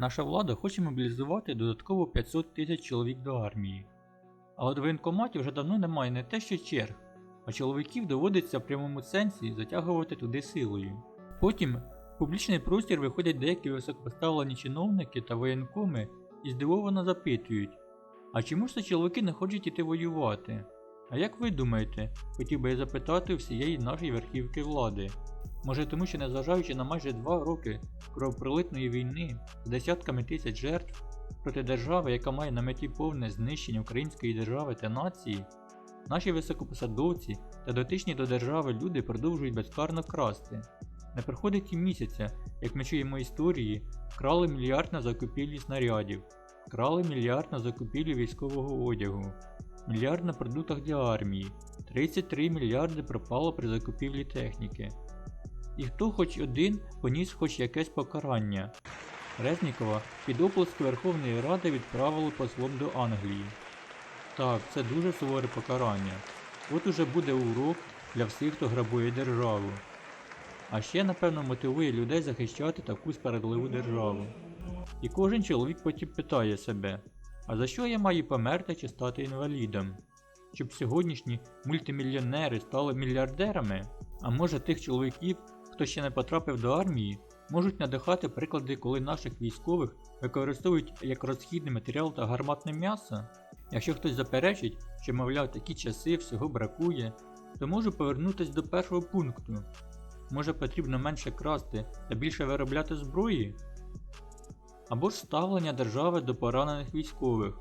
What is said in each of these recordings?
Наша влада хоче мобілізувати додатково 500 тисяч чоловік до армії. А от в вже давно немає не те що черг, а чоловіків доводиться в прямому сенсі затягувати туди силою. Потім в публічний простір виходять деякі високопоставлені чиновники та воєнкоми і здивовано запитують, а чому ж це чоловіки не хочуть іти воювати? А як ви думаєте, хотів би я запитати всієї нашої верхівки влади? Може тому, що незважаючи на майже два роки кровопролитної війни з десятками тисяч жертв проти держави, яка має на меті повне знищення української держави та нації, наші високопосадовці та дотичні до держави люди продовжують безкарно красти. Не проходить і місяця, як ми чуємо історії, крали мільярд на закупівлі снарядів, крали мільярд на закупівлі військового одягу, мільярд на продуктах для армії, 33 мільярди пропало при закупівлі техніки. І хто хоч один поніс хоч якесь покарання. Резнікова під оплески Верховної Ради відправили послом до Англії. Так, це дуже суворе покарання. От уже буде урок для всіх, хто грабує державу. А ще, напевно, мотивує людей захищати таку справедливу державу. І кожен чоловік потім питає себе, а за що я маю померти чи стати інвалідом? Щоб сьогоднішні мультимільйонери стали мільярдерами? А може тих чоловіків, хто ще не потрапив до армії, можуть надихати приклади, коли наших військових використовують як розхідний матеріал та гарматне м'ясо? Якщо хтось заперечить, що, мовляв, такі часи всього бракує, то можу повернутися до першого пункту. Може потрібно менше красти та більше виробляти зброї? Або ж ставлення держави до поранених військових,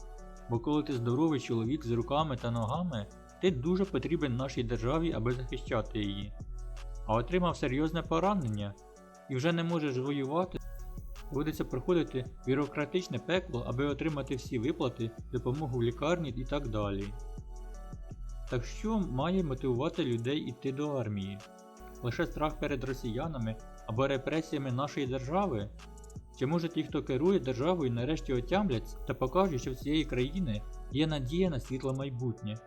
бо коли ти здоровий чоловік з руками та ногами, ти дуже потрібен нашій державі, аби захищати її. А отримав серйозне поранення і вже не можеш воювати, доводиться проходити бюрократичне пекло, аби отримати всі виплати, допомогу в лікарні і так далі. Так що має мотивувати людей йти до армії? Лише страх перед росіянами або репресіями нашої держави? Чи може ті, хто керує державою, нарешті отямляться та покажуть, що в цієї країни є надія на світле майбутнє?